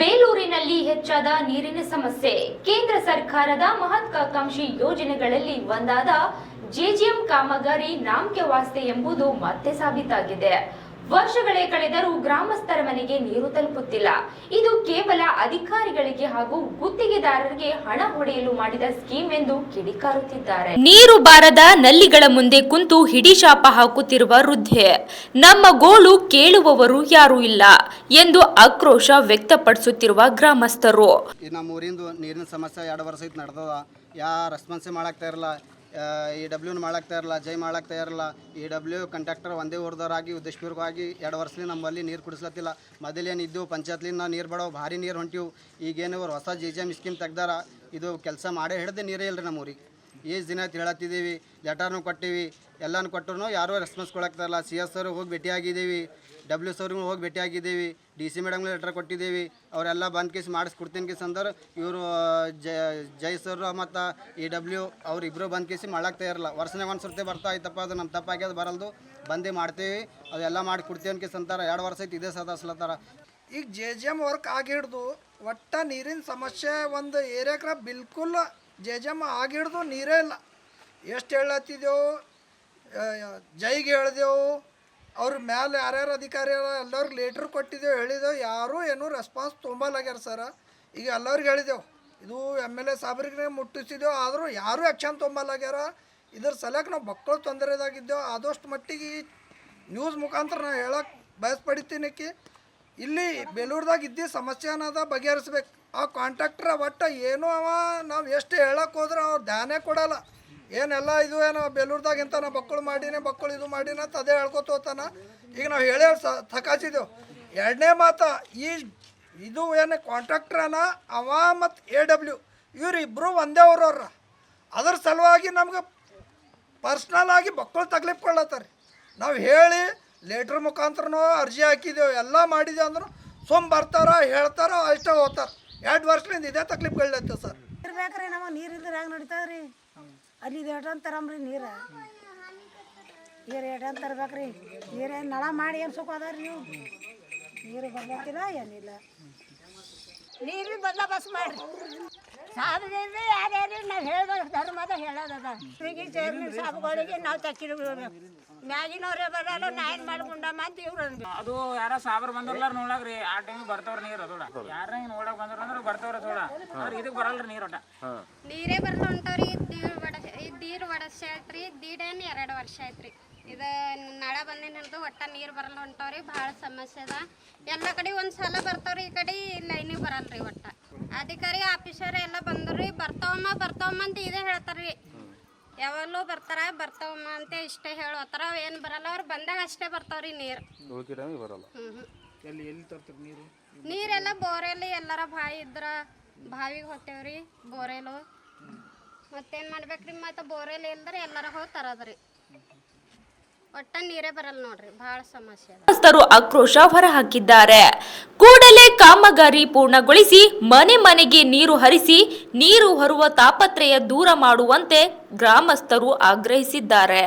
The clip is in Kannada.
ಬೇಲೂರಿನಲ್ಲಿ ಹೆಚ್ಚಾದ ನೀರಿನ ಸಮಸ್ಯೆ. ಕೇಂದ್ರ ಸರ್ಕಾರದ ಮಹತ್ವಾಕಾಂಕ್ಷಿ ಯೋಜನೆಗಳಲ್ಲಿ ಒಂದಾದ ಜೆಜಿಎಂ ಕಾಮಗಾರಿ ನಾಮಕೆ ವಾಸ್ತೆ ಎಂಬುದು ಮತ್ತೆ ಸಾಬೀತಾಗಿದೆ. ವರ್ಷಗಳೇ ಕಳೆದರೂ ಗ್ರಾಮಸ್ಥರ ಮನೆಗೆ ನೀರು ತಲುಪುತ್ತಿಲ್ಲ. ಇದು ಕೇವಲ ಅಧಿಕಾರಿಗಳಿಗೆ ಹಾಗೂ ಗುತ್ತಿಗೆದಾರರಿಗೆ ಹಣ ಹೊಡೆಯಲು ಮಾಡಿದ ಸ್ಕೀಮ್ ಎಂದು ಕಿಡಿಕಾರುತ್ತಿದ್ದಾರೆ. ನೀರು ಬಾರದ ನಲ್ಲಿಗಳ ಮುಂದೆ ಕುಂತು ಹಿಡಿಶಾಪ ಹಾಕುತ್ತಿರುವ ವೃದ್ಧೆ ನಮ್ಮ ಗೋಳು ಕೇಳುವವರು ಯಾರೂ ಇಲ್ಲ ಎಂದು ಆಕ್ರೋಶ ವ್ಯಕ್ತಪಡಿಸುತ್ತಿರುವ ಗ್ರಾಮಸ್ಥರು. ಈ ನಮ್ಮ ಊರಿಂದು ನೀರಿನ ಸಮಸ್ಯೆ ಎರಡು ವರ್ಷ ನಡೆದದ. ಯಾ ರೆಸ್ಪಾನ್ಸೇ ಮಾಡಾಕ್ತಾ ಇರಲ್ಲ. ಈ ಡಬ್ಲ್ಯೂನ ಮಾಡಾಕ್ತಾ ಇರಲ್ಲ ಜೈ ಮಾಡಾಕ್ತಾ ಇರಲ್ಲ, ಈ ಡಬ್ಲ್ಯೂ ಕಂಟ್ರಾಕ್ಟರ್ ಒಂದೇ ಊರ್ದವ್ರಾಗಿ, ಉದ್ದೇಶಪೂರ್ವಕವಾಗಿ ಎರಡು ವರ್ಷಲಿ ನಮ್ಮಲ್ಲಿ ನೀರು ಕುಡಿಸ್ಲತ್ತಿಲ್ಲ. ಮೊದಲೇನು ಇದ್ದವು ಪಂಚಾಯತ್ಲಿಂದ ನೀರು ಬಡವು, ಭಾರಿ ನೀರು ಹೊಂಟಿವು. ಈಗೇನು ಹೊಸ ಜಿ ಜಿ ಎಂ ಸ್ಕೀಮ್ ತೆಗ್ದಾರ, ಇದು ಕೆಲಸ ಮಾಡೇ ಹಿಡ್ದೆ ನೀರೇ ಇಲ್ಲರಿ ನಮ್ಮ ಏಜ್ ದಿನ ಹೇಳತ್ತಿದ್ದೀವಿ. ಲೆಟರ್ನು ಕೊಟ್ಟಿವಿ. ಎಲ್ಲನೂ ಕೊಟ್ಟರು ಯಾರೂ ರೆಸ್ಪಾನ್ಸ್ ಕೊಡೋಕ್ತಾರಲ್ಲ ಸಿ ಎಸ್ ಅವ್ರಿಗೆ ಹೋಗಿ ಭೇಟಿಯಾಗಿದ್ದೀವಿ. ಡಬ್ಲ್ಯೂ ಸರ್ ಅವ್ರಿಗೆ ಹೋಗಿ ಭೇಟಿಯಾಗಿದ್ದೀವಿ. ಡಿ ಸಿ ಮೇಡಮ್ ಲೆಟರ್ ಕೊಟ್ಟಿದ್ದೀವಿ. ಅವರೆಲ್ಲ ಬಂದ್ ಕೇಸ್ ಮಾಡಿಸ್ಕೊಡ್ತೀನಿ ಕೇಸ್ ಅಂದ್ರೆ. ಇವರು ಜೈ ಸರ್ ಮತ್ತು ಇ ಡಬ್ಲ್ಯೂ ಅವ್ರು ಇಬ್ಬರು ಬಂದ್ ಕೇಸಿ ಮಾಡಾಕ್ತಾ ಇರಲ್ಲ. ವರ್ಷನಾಗ ಒಂದು ಸರ್ತಿ ಬರ್ತಾ ಆಯ್ತಪ್ಪ ಅದು ನಮ್ಮ ತಪ್ಪಾಗ್ಯದ ಬರಲ್ದು. ಬಂದೇ ಮಾಡ್ತೀವಿ. ಅದೆಲ್ಲ ಮಾಡಿ ಕೊಡ್ತೀವಿ ಅಂತಾರೆ. ಎರಡು ವರ್ಷ ಐತಿ ಇದೇ ಸದಾಸ್ಲತ್ತಾರ. ಈಗ ಜೆ ಜಿ ಎಂ ವರ್ಕ್ ಆಗಿಡ್ದು ಒಟ್ಟ ನೀರಿನ ಸಮಸ್ಯೆ ಒಂದು ಏರಿಯಾಕ್ರ ಬಿಲ್ಕುಲ್ ಜೆ ಜೆ ಎಂ ಆಗಿಡ್ದು ನೀರೇ ಇಲ್ಲ. ಎಷ್ಟು ಹೇಳತ್ತಿದ್ದೆವು ಜೈಗೆ ಹೇಳಿದೆವು ಅವ್ರ ಮ್ಯಾಲೆ ಯಾರ್ಯಾರು ಅಧಿಕಾರಿ ಎಲ್ಲರಿಗೆ ಲೇಟ್ರ್ ಕೊಟ್ಟಿದ್ದೆವು ಹೇಳಿದೆವು ಯಾರೂ ಏನೂ ರೆಸ್ಪಾನ್ಸ್ ತೊಂಬಲಾಗ್ಯಾರ ಸರ ಈಗ ಎಲ್ಲರಿಗೆ ಹೇಳಿದೆವು ಇದು ಎಂ ಎಲ್ ಎ ಸಾಬ್ರಿಗೆ ಮುಟ್ಟಿಸಿದೆವು ಆದರೂ ಯಾರೂ ಆ್ಯಕ್ಷನ್ ತೊಂಬಲಾಗ್ಯಾರ ಇದ್ರ ಸಲಕ್ಕೆ ನಾವು ಮಕ್ಕಳು ತೊಂದರೆದಾಗಿದ್ದೆವು ಆದಷ್ಟು ಮಟ್ಟಿಗೆ ನ್ಯೂಸ್ ಮುಖಾಂತರ ನಾನು ಹೇಳಕ್ಕೆ ಬಯಸ್ಪಡಿತೀನಿ ಇಲ್ಲಿ ಬೇಲೂರ್ದಾಗ ಇದ್ದ ಅನ್ನೋದ ಬಗೆಹರಿಸ್ಬೇಕು. ಆ ಕಾಂಟ್ರಾಕ್ಟ್ರ ಒಟ್ಟು ಏನು ಅವ, ನಾವು ಎಷ್ಟು ಹೇಳಕ್ಕೆ ಹೋದ್ರೆ ಅವ್ರು ಧ್ಯಾನೇ ಕೊಡಲ್ಲ. ಏನೆಲ್ಲ ಇದು ಏನೋ ಬೇಲೂರ್ದಾಗ ಇಂಥ ನಾ ಬಕ್ಕಳು ಮಾಡೀನಿ ಬಕ್ಕಳು ಇದು ಮಾಡೀನಿ ಅಂತ ಅದೇ ಹೇಳ್ಕೊತೋತಾನ ಈಗ ನಾವು ಹೇಳೇ ಥಕಾಸಿದೆವು ಎರಡನೇ ಮಾತ, ಈ ಇದು ಏನು ಕಾಂಟ್ರಾಕ್ಟ್ರನ ಅವ ಮತ್ತು ಎ ಡಬ್ಲ್ಯೂ ಇವ್ರು ಇಬ್ಬರು ಒಂದೇ ಅವ್ರವ್ರ ಅದ್ರ ಸಲುವಾಗಿ ನಮ್ಗೆ ಪರ್ಸ್ನಲ್ ಆಗಿ ಬಕ್ಕಳು ತಕ್ಲೀಫ್ ಕೊಡ್ಲತ್ತಾರೆ. ನಾವು ಹೇಳಿ ಲೇಟ್ರ್ ಮುಖಾಂತರನೋ ಅರ್ಜಿ ಹಾಕಿದೆವು, ಎಲ್ಲ ಮಾಡಿದೆ ಅಂದ್ರೆ ಸುಮ್ ಬರ್ತಾರ, ಹೇಳ್ತಾರ, ಅಷ್ಟೇ ಹೋಗ್ತಾರೆ ಎರಡು ವರ್ಷದಿಂದ ಇದೇ ತಕ್ಲೀಫ್ಗಳೈತೆ ಸರ್. ನೀರು ಬೇಕ್ರಿ ನಮ್ಮ ನೀರು ಇಲ್ದ್ರೆ ಹೆಂಗೆ ನಡೀತಾವ್ರಿ ಅಲ್ಲಿ ಇದು ಎಟನ್ ತರಂಬ್ರಿ ನೀರು. ನೀರು ಏಟನ್ ತರ್ಬೇಕ್ರಿ. ನೀರೇನು ನಳ ಮಾಡಿ ಏನು ಸುಖ ಅದಾರಿ ನೀವು? ನೀರು ಬರ್ಬೇಕಿಲ್ಲ ಏನಿಲ್ಲ. ನೀರು ಬಂದ ಬಸ್ ಮಾಡ್ರಿ. ನಾವು ಹೇಳೋದು ಧರ್ಮದ ಹೇಳೋದದ. ಸ್ವಿಗ್ಗಿ ಚೇರ್ಮನ್ ಸಾಬುಗಳಿಗೆ ನಾವು ತಕ್ಕಿಡ್ಬೇಕು ಮ್ಯಾಗಿನವ್ರೇ ಬರಲ್ಲ ನಾ ಏನು ಮಾಡ್ಕೊಂಡಮ್ಮ ಅಂತ ಇವ್ರು ಅಂದ್ರು. ಅದು ಯಾರ ಸಾಬ್ರ ಬಂದ್ರಲ್ಲ ನೋಡ್ಲಾಕ್ರಿ ಆ ಟೈಮಿಗೆ ಬರ್ತಾವ್ರ ನೀರು ಅದೋಡ ಯಾರ ನೋಡಕ್ ಬಂದ್ರ ಅಂದ್ರೆ ಬರ್ತಾವ್ರ ತೋಡ ಅವ್ರ ಇದಕ್ ಬರಲ್ರಿ ನೀರು ಒಟ್ಟ. ನೀರೇ ಬರ್ಲ ಹೊಂಟವ್ರಿ ದೀರ್ ವಡ ದೀರ್ ವರ್ಷ ಆಯ್ತ್ರಿ ದೀಡೇನ್ ಎರಡು ವರ್ಷ ಆಯ್ತ್ರಿ. ಇದು ನಳ ಬಂದಿನ ಹಿಡ್ದು ಒಟ್ಟ ನೀರು ಬರಲ್ಲ ಹೊಂಟವ್ರಿ ಭಾಳ ಸಮಸ್ಯೆ ಅದ. ಎಲ್ಲ ಕಡೆ ಒಂದು ಸಲ ಬರ್ತಾವ್ರಿ ಈ ಕಡೆ ಲೈನಿಗೆ ಬರಲ್ರಿ ಒಟ್ಟ. ಅಧಿಕಾರಿ ಆಫೀಸರ್ ಎಲ್ಲ ಬಂದ್ರಿ ಬರ್ತಾವಮ್ಮ ಬರ್ತಾವಮ್ಮ ಅಂತ ಇದೇ ಹೇಳ್ತಾರ್ರಿ. ಯಾವಾಗಲೂ ಬರ್ತಾರ ಬರ್ತಾವಮ್ಮ ಅಂತ ಇಷ್ಟೇ ಹೇಳೋತಾರ ಏನು ಬರಲ್ಲ ಅವ್ರು ಬಂದಾಗ ಅಷ್ಟೇ ಬರ್ತಾವ್ರಿ ನೀರು. ನೀರೆಲ್ಲ ಬೋರೆಲ್ಲಿ ಎಲ್ಲರ ಬಾವಿ ಇದ್ರ ಬಾವಿಗೆ ಹೋಗ್ತೇವ್ರಿ ಬೋರೆಲು. ಮತ್ತೇನ್ ಮಾಡ್ಬೇಕ್ರಿ ಮತ್ತೆ ಬೋರೆಲ್ ಇಲ್ದ್ರೆ ಎಲ್ಲರ ಹೋಗಿ ತರದ್ರಿ. ಒಟ್ಟ ಬರಲ್ಲ ನೋಡ್ರಿ, ಭಾಳ ಸಮಸ್ಯೆ ಗ್ರಾಮಸ್ಥರು ಆಕ್ರೋಶ ಹೊರಹಾಕಿದ್ದಾರೆ. ಕೂಡಲೇ ಕಾಮಗಾರಿ ಪೂರ್ಣಗೊಳಿಸಿ ಮನೆ ಮನೆಗೆ ನೀರು ಹರಿಸಿ, ನೀರು ಹೊರುವ ತಾಪತ್ರಯ ದೂರ ಮಾಡುವಂತೆ ಗ್ರಾಮಸ್ಥರು ಆಗ್ರಹಿಸಿದ್ದಾರೆ.